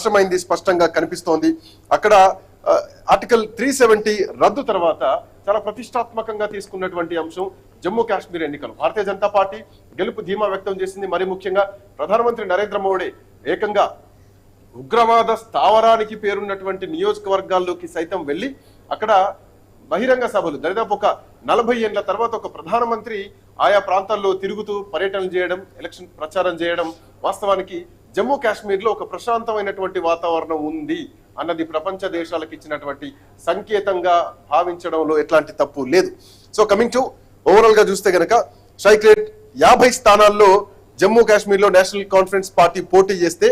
స్పష్టమైంది స్పష్టంగా కనిపిస్తోంది. అక్కడ ఆర్టికల్ త్రీ సెవెంటీ రద్దు తర్వాత చాలా ప్రతిష్టాత్మకంగా తీసుకున్నటువంటి అంశం జమ్మూ కాశ్మీర్ ఎన్నికలు. భారతీయ జనతా పార్టీ గెలుపు ధీమా వ్యక్తం చేసింది. మరి ముఖ్యంగా ప్రధానమంత్రి నరేంద్ర మోడీ ఏకంగా ఉగ్రవాద స్థావరానికి పేరున్నటువంటి నియోజకవర్గాల్లోకి సైతం వెళ్ళి అక్కడ బహిరంగ సభలు దరిదాపు ఒక నలభై ఏళ్ళ తర్వాత ఒక ప్రధానమంత్రి ఆయా ప్రాంతాల్లో తిరుగుతూ పర్యటనలు చేయడం ఎలక్షన్ ప్రచారం చేయడం వాస్తవానికి జమ్మూ కాశ్మీర్లో ఒక ప్రశాంతమైనటువంటి వాతావరణం ఉంది అన్నది ప్రపంచ దేశాలకు ఇచ్చినటువంటి సంకేతంగా భావించడంలో ఎట్లాంటి తప్పు లేదు. సో కమింగ్ టు ఓవరాల్గా చూస్తే గనక స్ట్రైక్ యాభై స్థానాల్లో జమ్మూ కాశ్మీర్లో నేషనల్ కాన్ఫరెన్స్ పార్టీ పోటీ చేస్తే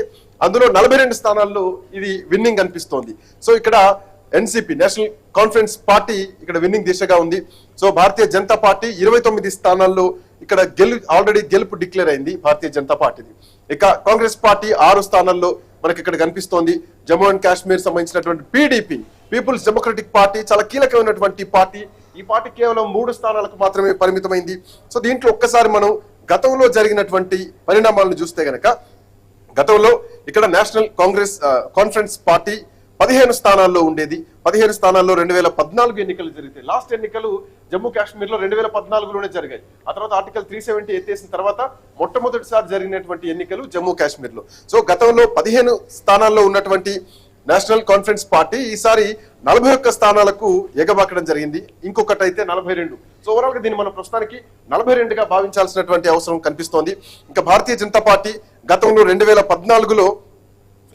అందులో నలభై రెండు స్థానాల్లో ఇది విన్నింగ్ అనిపిస్తోంది. సో ఇక్కడ ఎన్సిపి నేషనల్ కాన్ఫరెన్స్ పార్టీ ఇక్కడ విన్నింగ్ దిశగా ఉంది. సో భారతీయ జనతా పార్టీ ఇరవై తొమ్మిది స్థానాల్లో ఇక్కడ గెలు ఆల్రెడీ గెలుపు డిక్లేర్ అయింది భారతీయ జనతా పార్టీది. ఇక కాంగ్రెస్ పార్టీ ఆరు స్థానాల్లో మనకి ఇక్కడ కనిపిస్తోంది. జమ్మూ అండ్ కాశ్మీర్ సంబంధించినటువంటి పీడీపీ పీపుల్స్ డెమోక్రటిక్ పార్టీ చాలా కీలకమైనటువంటి పార్టీ. ఈ పార్టీ కేవలం మూడు స్థానాలకు మాత్రమే పరిమితమైంది. సో దీంట్లో ఒక్కసారి మనం గతంలో జరిగినటువంటి పరిణామాలను చూస్తే గనక గతంలో ఇక్కడ నేషనల్ కాంగ్రెస్ కాన్ఫరెన్స్ పార్టీ పదిహేను స్థానాల్లో ఉండేది. పదిహేను స్థానాల్లో రెండు వేల పద్నాలుగు ఎన్నికలు జరిగితే లాస్ట్ ఎన్నికలు జమ్మూ కాశ్మీర్లో రెండు వేల పద్నాలుగులోనే జరిగాయి. ఆ తర్వాత ఆర్టికల్ త్రీ సెవెంటీ ఎత్తేసిన తర్వాత మొట్టమొదటిసారి జరిగినటువంటి ఎన్నికలు జమ్మూ కాశ్మీర్లో. సో గతంలో పదిహేను స్థానాల్లో ఉన్నటువంటి నేషనల్ కాన్ఫరెన్స్ పార్టీ ఈసారి నలభై ఒక్క స్థానాలకు ఎగబాకడం జరిగింది. ఇంకొకటి అయితే నలభై రెండు. సో ఓవరాల్గా దీన్ని మన ప్రస్తుతానికి నలభై రెండుగా భావించాల్సినటువంటి అవసరం కనిపిస్తోంది. ఇంకా భారతీయ జనతా పార్టీ గతంలో రెండు వేల పద్నాలుగులో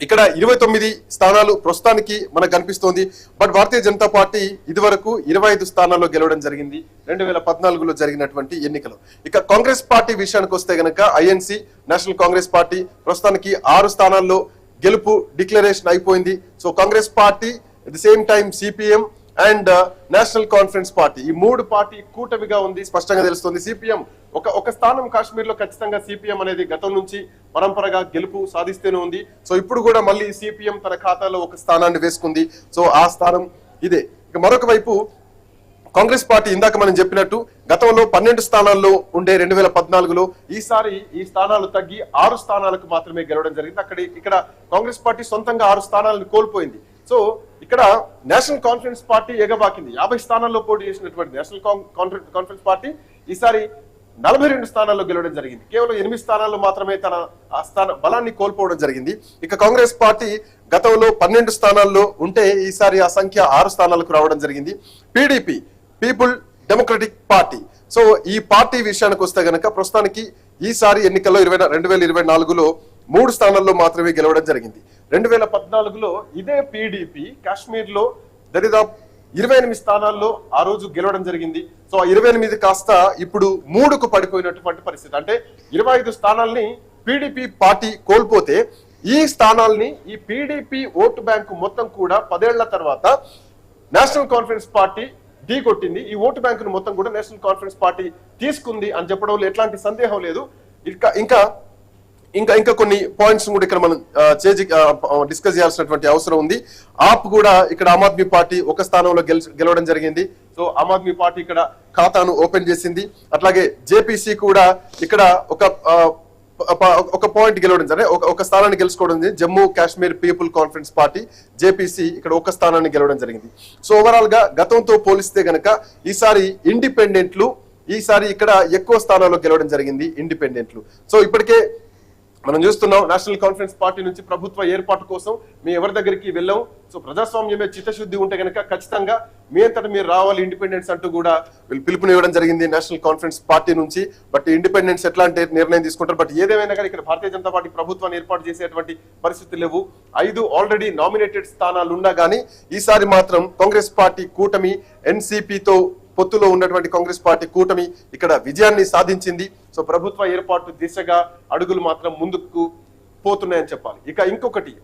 ఇక్కడ ఇరవై తొమ్మిది స్థానాలు ప్రస్తుతానికి మనకు కనిపిస్తోంది. బట్ భారతీయ జనతా పార్టీ ఇదివరకు ఇరవై ఐదు స్థానాల్లో గెలవడం జరిగింది. రెండు వేల పద్నాలుగులో జరిగినటువంటి ఎన్నికలు. ఇక కాంగ్రెస్ పార్టీ విషయానికి వస్తే గనక ఐఎన్సి నేషనల్ కాంగ్రెస్ పార్టీ ప్రస్తుతానికి ఆరు స్థానాల్లో గెలుపు డిక్లరేషన్ అయిపోయింది. So Congress party at the same time CPM and national conference party ఈ మూడు పార్టీ కూటమిగా ఉంది స్పష్టంగా తెలుస్తుంది. సిపిఎం ఒక ఒక స్థానం కాశ్మీర్లో ఖచ్చితంగా సిపిఎం అనేది గతం నుంచి పరంపరగా గెలుపు సాధిస్తూనే ఉంది. సో ఇప్పుడు కూడా మళ్ళీ సిపిఎం తన ఖాతాలో ఒక స్థానాన్ని వేసుకుంది. సో ఆ స్థానం ఇదే. ఇక మరొక వైపు కాంగ్రెస్ పార్టీ ఇందాక మనం చెప్పినట్టు గతంలో పన్నెండు స్థానాల్లో ఉండే రెండు వేల పద్నాలుగులో ఈసారి ఈ స్థానాలు తగ్గి ఆరు స్థానాలకు మాత్రమే గెలవడం జరిగింది. అక్కడ ఇక్కడ కాంగ్రెస్ పార్టీ సొంతంగా ఆరు స్థానాలను కోల్పోయింది. సో ఇక్కడ నేషనల్ కాన్ఫరెన్స్ పార్టీ ఎగబాకింది యాభై స్థానాల్లో పోటీ చేసినటువంటి నేషనల్ కాన్ఫరెన్స్ కాన్ఫరెన్స్ పార్టీ ఈసారి నలభై రెండు స్థానాల్లో గెలవడం జరిగింది. కేవలం ఎనిమిది స్థానాల్లో మాత్రమే తన ఆ స్థాన బలాన్ని కోల్పోవడం జరిగింది. ఇక కాంగ్రెస్ పార్టీ గతంలో పన్నెండు స్థానాల్లో ఉంటే ఈసారి ఆ సంఖ్య ఆరు స్థానాలకు రావడం జరిగింది. PDP people democratic party so ఈ పార్టీ విషయానికి వస్తే గనక ప్రస్తుతానికి ఈసారి ఎన్నికల్లో ఇరవై రెండు వేల ఇరవై నాలుగులో మూడు స్థానాల్లో మాత్రమే గెలవడం జరిగింది. రెండు వేల పద్నాలుగులో ఇదే పీడీపీ కాశ్మీర్లో దరిదాపు ఇరవై ఎనిమిది స్థానాల్లో ఆ రోజు గెలవడం జరిగింది. సో ఆ ఇరవై ఎనిమిది కాస్త ఇప్పుడు మూడుకు పడిపోయినటువంటి పరిస్థితి. అంటే ఇరవై ఐదు స్థానాల్ని పీడీపీ పార్టీ కోల్పోతే ఈ స్థానాల్ని ఈ పీడీపీ ఓటు బ్యాంకు మొత్తం కూడా పదేళ్ళ తర్వాత నేషనల్ కాన్ఫరెన్స్ పార్టీ ఢీ కొట్టింది. ఈ ఓటు బ్యాంకును మొత్తం కూడా నేషనల్ కాన్ఫరెన్స్ పార్టీ తీసుకుంది అని చెప్పడంలో ఎట్లాంటి సందేహం లేదు. ఇంకా ఇంకా ఇంకా ఇంకా కొన్ని పాయింట్స్ కూడా ఇక్కడ మనం చేజి డిస్కస్ చేయాల్సినటువంటి అవసరం ఉంది. ఆప్ కూడా ఇక్కడ ఆమ్ ఆద్మీ పార్టీ ఒక స్థానంలో గెలిచి గెలవడం జరిగింది. సో ఆమ్ ఆద్మీ పార్టీ ఇక్కడ ఖాతాను ఓపెన్ చేసింది. అట్లాగే జేపీసీ కూడా ఇక్కడ ఒక ఒక పాయింట్ గెలవడం జరిగింది. ఒక ఒక స్థానాన్ని గెలుచుకోవడం జరిగింది. Jammu Kashmir people conference party JPC ఇక్కడ ఒక స్థానాన్ని గెలవడం జరిగింది. సో ఓవరాల్గా గతంతో పోలిస్తే గనక ఈసారి ఇండిపెండెంట్లు ఈసారి ఇక్కడ ఎక్కువ స్థానాల్లో గెలవడం జరిగింది ఇండిపెండెంట్లు. సో ఇప్పటికే మనం చూస్తున్నాం నేషనల్ కాన్ఫరెన్స్ పార్టీ నుంచి ప్రభుత్వ ఏర్పాటు కోసం మేము ఎవరి దగ్గరికి వెళ్ళాం? సో ప్రజాస్వామ్యమే చిత్తశుద్ధి ఉంటే కనుక ఖచ్చితంగా మీ అంతటా మీరు రావాలి ఇండిపెండెన్స్ అంటూ కూడా వీళ్ళు పిలుపునివ్వడం జరిగింది నేషనల్ కాన్ఫరెన్స్ పార్టీ నుంచి. బట్ ఇండిపెండెన్స్ ఎట్లాంటి నిర్ణయం తీసుకుంటారు? బట్ ఏదేమైనా కానీ ఇక్కడ భారతీయ జనతా పార్టీ ప్రభుత్వాన్ని ఏర్పాటు చేసేటువంటి పరిస్థితులు లేవు. ఐదు ఆల్రెడీ నామినేటెడ్ స్థానాలు ఉన్నా కానీ ఈసారి మాత్రం కాంగ్రెస్ పార్టీ కూటమి ఎన్సీపీతో పొత్తులో ఉన్నటువంటి కాంగ్రెస్ పార్టీ కూటమి ఇక్కడ విజయాన్ని సాధించింది. సో ప్రభుత్వ ఏర్పాటు దిశగా అడుగులు మాత్రం ముందుకు పోతున్నాయని చెప్పాలి. ఇక ఇంకొకటి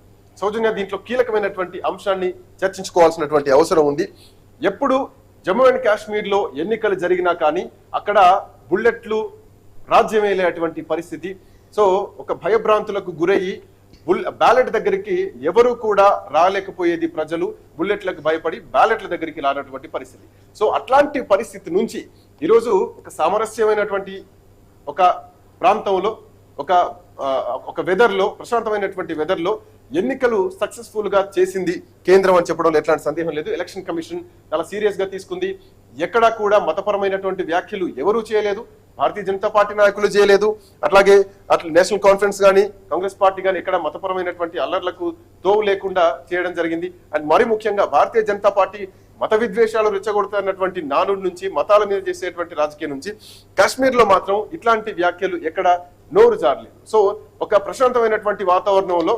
సౌజన్య దీంట్లో కీలకమైనటువంటి అంశాన్ని చర్చించుకోవాల్సినటువంటి అవసరం ఉంది. ఎప్పుడు జమ్మూ అండ్ కాశ్మీర్లో ఎన్నికలు జరిగినా కానీ అక్కడ బుల్లెట్లు రాజ్యమేలేటువంటి పరిస్థితి. సో ఒక భయభ్రాంతులకు గురయ్యి బుల్ బ్యాలెట్ దగ్గరికి ఎవరు కూడా రాలేకపోయేది ప్రజలు బుల్లెట్లకు భయపడి బ్యాలెట్ల దగ్గరికి రానటువంటి పరిస్థితి. సో అట్లాంటి పరిస్థితి నుంచి ఈరోజు ఒక సామరస్యమైనటువంటి ఒక ప్రాంతంలో ఒక ఒక వెదర్లో ప్రశాంతమైనటువంటి వెదర్లో ఎన్నికలు సక్సెస్ఫుల్గా చేసింది కేంద్రం అని చెప్పడంలో ఎట్లాంటి సందేహం లేదు. ఎలక్షన్ కమిషన్ చాలా సీరియస్గా తీసుకుంది. ఎక్కడా కూడా మతపరమైనటువంటి వ్యాఖ్యలు ఎవరూ చేయలేదు. భారతీయ జనతా పార్టీ నాయకులు చేయలేదు. అట్లాగే అట్లా నేషనల్ కాన్ఫరెన్స్ కానీ కాంగ్రెస్ పార్టీ కానీ ఇక్కడ మతపరమైనటువంటి అల్లర్లకు తోవు లేకుండా చేయడం జరిగింది. అండ్ మరి ముఖ్యంగా భారతీయ జనతా పార్టీ మత విద్వేషాలు రెచ్చగొడుతున్నటువంటి నానుడి నుంచి మతాల మీద చేసేటువంటి రాజకీయం నుంచి కాశ్మీర్లో మాత్రం ఇట్లాంటి వ్యాఖ్యలు ఎక్కడ నోరు జారలేదు. సో ఒక ప్రశాంతమైనటువంటి వాతావరణంలో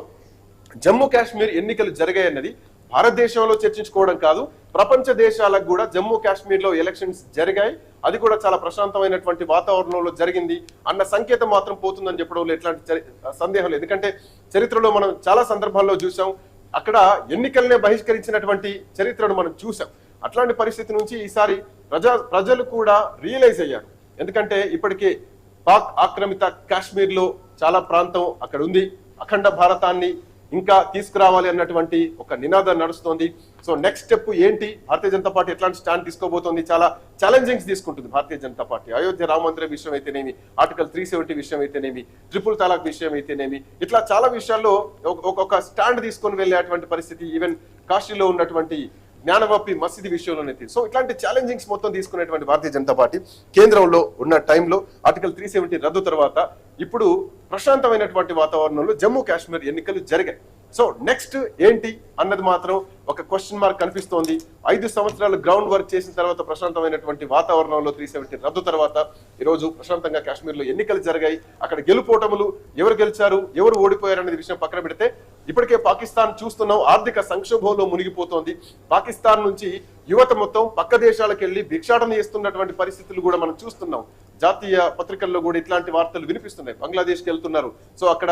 జమ్మూ కాశ్మీర్ ఎన్నికలు జరిగాయన్నది భారతదేశంలో చర్చించుకోవడం కాదు ప్రపంచ దేశాలకు కూడా జమ్మూ కాశ్మీర్లో ఎలక్షన్స్ జరిగాయి. అది కూడా చాలా ప్రశాంతమైనటువంటి వాతావరణంలో జరిగింది అన్న సంకేతం మాత్రం పోతుందని చెప్పడంలో ఎట్లాంటి చరి- సందేహం లేదు. ఎందుకంటే చరిత్రలో మనం చాలా సందర్భాల్లో చూసాం అక్కడ ఎన్నికల్నే బహిష్కరించినటువంటి చరిత్రను మనం చూసాం అట్లాంటి పరిస్థితి నుంచి ఈసారి ప్రజా ప్రజలు కూడా రియలైజ్ అయ్యారు. ఎందుకంటే ఇప్పటికే పాక్ ఆక్రమిత కాశ్మీర్లో చాలా ప్రాంతం అక్కడ ఉంది. అఖండ భారతాన్ని ఇంకా తీసుకురావాలి అన్నటువంటి ఒక నినాదం నడుస్తోంది. సో నెక్స్ట్ స్టెప్ ఏంటి? భారతీయ జనతా పార్టీ ఎట్లాంటి స్టాండ్ తీసుకోబోతోంది? చాలా ఛాలెంజింగ్స్ తీసుకుంటుంది భారతీయ జనతా పార్టీ. అయోధ్య రామ విషయం అయితేనేమి ఆర్టికల్ త్రీ సెవెంటీ విషయం అయితేనేమి ట్రిపుల్ తలాక్ విషయం అయితేనేమి ఇట్లా చాలా విషయాల్లో ఒక- ఒక స్టాండ్ తీసుకొని వెళ్ళేటువంటి పరిస్థితి ఈవెన్ కాశీలో ఉన్నటువంటి జ్ఞానవాపి మసీది విషయంలోనే సో ఇట్లాంటి ఛాలెంజింగ్స్ మొత్తం తీసుకునేటువంటి భారతీయ జనతా పార్టీ కేంద్రంలో ఉన్న టైంలో ఆర్టికల్ త్రీ సెవెంటీ రద్దు తర్వాత ఇప్పుడు ప్రశాంతమైనటువంటి వాతావరణంలో జమ్మూ కాశ్మీర్ ఎన్నికలు జరిగాయి. సో నెక్స్ట్ ఏంటి అన్నది మాత్రం ఒక క్వశ్చన్ మార్క్ కనిపిస్తోంది. ఐదు సంవత్సరాలు గ్రౌండ్ వర్క్ చేసిన తర్వాత ప్రశాంతమైనటువంటి వాతావరణంలో త్రీ సెవెంటీ రద్దు తర్వాత ఈరోజు ప్రశాంతంగా కాశ్మీర్లో ఎన్నికలు జరిగాయి. అక్కడ గెలుపోటములు ఎవరు గెలిచారు ఎవరు ఓడిపోయారు అనేది విషయం పక్కన పెడితే ఇప్పటికే పాకిస్తాన్ చూస్తున్నాం ఆర్థిక సంక్షోభంలో మునిగిపోతోంది. పాకిస్తాన్ నుంచి యువత మొత్తం పక్క దేశాలకు వెళ్ళి భిక్షాటన చేస్తున్నటువంటి పరిస్థితులు కూడా మనం చూస్తున్నాం. జాతీయ పత్రికల్లో కూడా ఇట్లాంటి వార్తలు వినిపిస్తున్నాయి. బంగ్లాదేశ్కి వెళ్తున్నారు. సో అక్కడ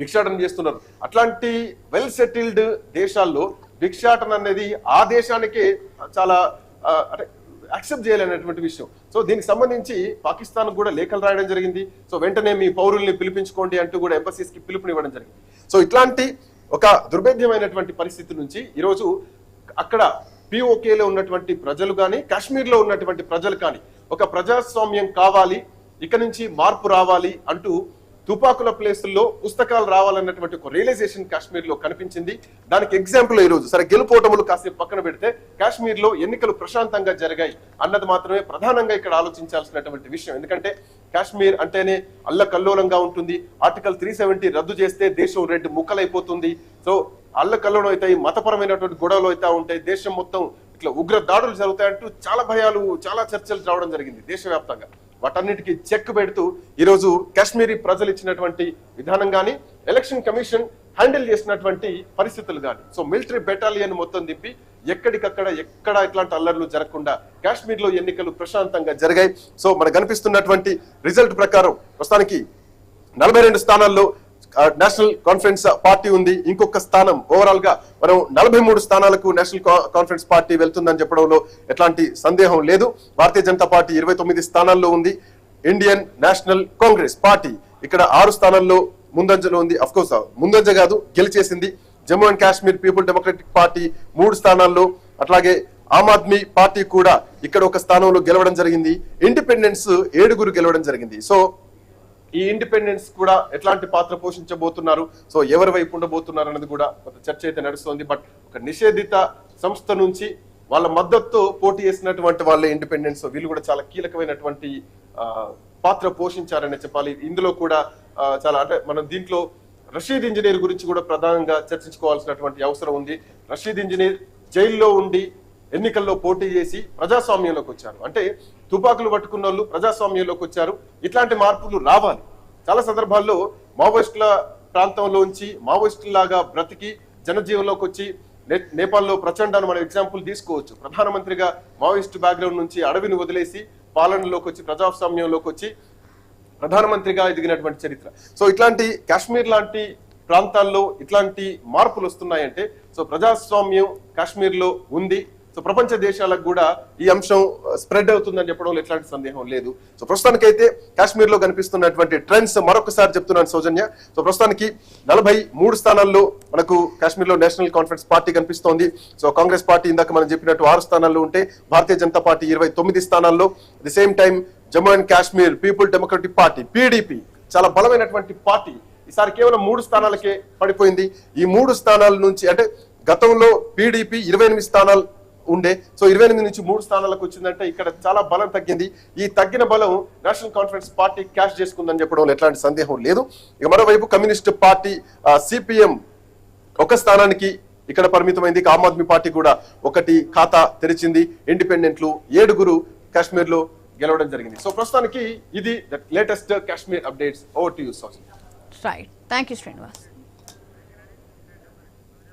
భిక్షాటన చేస్తున్నారు. అట్లాంటి వెల్ సెటిల్డ్ దేశాల్లో భిక్షాటన అనేది ఆ దేశానికే చాలా అంటే యాక్సెప్ట్ చేయలేనటువంటి విషయం. సో దీనికి సంబంధించి పాకిస్తాన్ కూడా లేఖలు రాయడం జరిగింది. సో వెంటనే మీ పౌరుల్ని పిలిపించుకోండి అంటూ కూడా ఎంబసీస్కి పిలుపునివ్వడం జరిగింది. సో ఇట్లాంటి ఒక దుర్భేద్యమైనటువంటి పరిస్థితి నుంచి ఈరోజు అక్కడ పిఓకేలో ఉన్నటువంటి ప్రజలు కానీ కాశ్మీర్లో ఉన్నటువంటి ప్రజలు కానీ ఒక ప్రజాస్వామ్యం కావాలి ఇక నుంచి మార్పు రావాలి అంటూ తుపాకుల ప్లేసుల్లో పుస్తకాలు రావాలన్నటువంటి ఒక రియలైజేషన్ కాశ్మీర్లో కనిపించింది. దానికి ఎగ్జాంపుల్ ఈ రోజు సరే గెలుపోటములు కాసేపు పక్కన పెడితే కాశ్మీర్లో ఎన్నికలు ప్రశాంతంగా జరిగాయి అన్నది మాత్రమే ప్రధానంగా ఇక్కడ ఆలోచించాల్సినటువంటి విషయం. ఎందుకంటే కాశ్మీర్ అంటేనే అల్లకల్లోలంగా ఉంటుంది. ఆర్టికల్ త్రీ సెవెంటీ రద్దు చేస్తే దేశం రెండు ముక్కలైపోతుంది. సో అల్లకల్లోలం అవుతాయి మతపరమైనటువంటి గొడవలు అవుతా ఉంటాయి. దేశం మొత్తం ఇట్లా ఉగ్ర దాడులు జరుగుతాయంటూ చాలా భయాలు చాలా చర్చలు రావడం జరిగింది దేశవ్యాప్తంగా. వాటన్నిటికీ చెక్ పెడుతూ ఈరోజు కాశ్మీరీ ప్రజలు ఇచ్చినటువంటి విధానం కానీ ఎలక్షన్ కమిషన్ హ్యాండిల్ చేసినటువంటి పరిస్థితులు కానీ సో మిలిటరీ బెటాలియన్ మొత్తం దింపి ఎక్కడికక్కడ ఎక్కడ ఇట్లాంటి అల్లర్లు జరగకుండా కాశ్మీర్లో ఎన్నికలు ప్రశాంతంగా జరిగాయి. సో మనకు కనిపిస్తున్నటువంటి రిజల్ట్ ప్రకారం ప్రస్తుతానికి నలభై రెండు స్థానాల్లో నేషనల్ కాన్ఫరెన్స్ పార్టీ ఉంది. ఇంకొక స్థానం. ఓవరాల్గా మనం నలభై మూడు స్థానాలకు నేషనల్ కా- కాన్ఫరెన్స్ పార్టీ వెళ్తుందని చెప్పడంలో ఎట్లాంటి సందేహం లేదు. భారతీయ జనతా పార్టీ ఇరవై తొమ్మిది స్థానాల్లో ఉంది. ఇండియన్ నేషనల్ కాంగ్రెస్ పార్టీ ఇక్కడ ఆరు స్థానాల్లో ముందంజలో ఉంది. అఫ్కోర్స్ ముందంజ కాదు గెలిచేసింది. Jammu and Kashmir people democratic party మూడు స్థానాల్లో. అట్లాగే ఆమ్ ఆద్మీ పార్టీ కూడా ఇక్కడ ఒక స్థానంలో గెలవడం జరిగింది. ఇండిపెండెన్స్ ఏడుగురు గెలవడం జరిగింది. సో ఈ ఇండిపెండెన్స్ కూడా ఎట్లాంటి పాత్ర పోషించబోతున్నారు? సో ఎవరి వైపు ఉండబోతున్నారు అన్నది కూడా కొంత చర్చ అయితే నడుస్తోంది. బట్ ఒక నిషేధిత సంస్థ నుంచి వాళ్ళ మద్దతు పోటీ చేసినటువంటి వాళ్ళే ఇండిపెండెన్స్ వీళ్ళు కూడా చాలా కీలకమైనటువంటి పాత్ర పోషించారని చెప్పాలి. ఇందులో కూడా చాలా అంటే మనం దీంట్లో రషీద్ ఇంజనీర్ గురించి కూడా ప్రధానంగా చర్చించుకోవాల్సినటువంటి అవసరం ఉంది. రషీద్ ఇంజనీర్ జైల్లో ఉండి ఎన్నికల్లో పోటీ చేసి ప్రజాస్వామ్యంలోకి వచ్చారు. అంటే తుపాకులు పట్టుకున్న వాళ్ళు ప్రజాస్వామ్యంలోకి వచ్చారు. ఇట్లాంటి మార్పులు రావాలి. చాలా సందర్భాల్లో మావోయిస్టుల ప్రాంతంలోంచి మావోయిస్టులాగా బ్రతికి జనజీవనంలోకి వచ్చి నే- నేపాల్లో ప్రచండాన్ని మనం ఎగ్జాంపుల్ తీసుకోవచ్చు. ప్రధానమంత్రిగా మావోయిస్ట్ బ్యాక్గ్రౌండ్ నుంచి అడవిని వదిలేసి పాలనలోకి వచ్చి ప్రజాస్వామ్యంలోకి వచ్చి ప్రధానమంత్రిగా ఎదిగినటువంటి చరిత్ర. సో ఇట్లాంటి కాశ్మీర్ లాంటి ప్రాంతాల్లో ఇట్లాంటి మార్పులు వస్తున్నాయంటే సో ప్రజాస్వామ్యం కాశ్మీర్లో ఉంది. సో ప్రపంచ దేశాలకు కూడా ఈ అంశం స్ప్రెడ్ అవుతుందని చెప్పడంలో ఎట్లాంటి సందేహం లేదు. సో ప్రస్తుతానికైతే కాశ్మీర్లో కనిపిస్తున్నటువంటి ట్రెండ్స్ మరొకసారి చెప్తున్నాను సౌజన్య. సో ప్రస్తుతానికి నలభై మూడు స్థానాల్లో మనకు కాశ్మీర్లో నేషనల్ కాన్ఫరెన్స్ పార్టీ కనిపిస్తోంది. సో కాంగ్రెస్ పార్టీ ఇందాక మనం చెప్పినట్టు ఆరు స్థానాల్లో ఉంటే భారతీయ జనతా పార్టీ ఇరవై తొమ్మిది స్థానాల్లో. The same time Jammu and Kashmir people democratic party PDP చాలా బలమైనటువంటి పార్టీ ఈసారి కేవలం మూడు స్థానాలకే పడిపోయింది. ఈ మూడు స్థానాల నుంచి అంటే గతంలో పీడీపీ ఇరవై ఎనిమిది స్థానాలు ఉండే. సో ఇరవై ఎనిమిది నుంచి మూడు స్థానాలకు వచ్చిందంటే ఇక్కడ చాలా బలం తగ్గింది. ఈ తగ్గిన బలం నేషనల్ కాన్ఫరెన్స్ పార్టీ క్యాష్ చేసుకుందని చెప్పడంలో ఎట్లాంటి సందేహం లేదు. ఇక మరోవైపు కమ్యూనిస్ట్ పార్టీ సిపిఎం ఒక స్థానానికి ఇక్కడ పరిమితమైంది. ఆమ్ ఆద్మీ పార్టీ కూడా ఒకటి ఖాతా తెరిచింది. ఇండిపెండెంట్లు ఏడుగురు కాశ్మీర్లో గెలవడం జరిగింది. సో ప్రస్తుతానికి ఇది latest Kashmir updates over to you right thank you Srinivas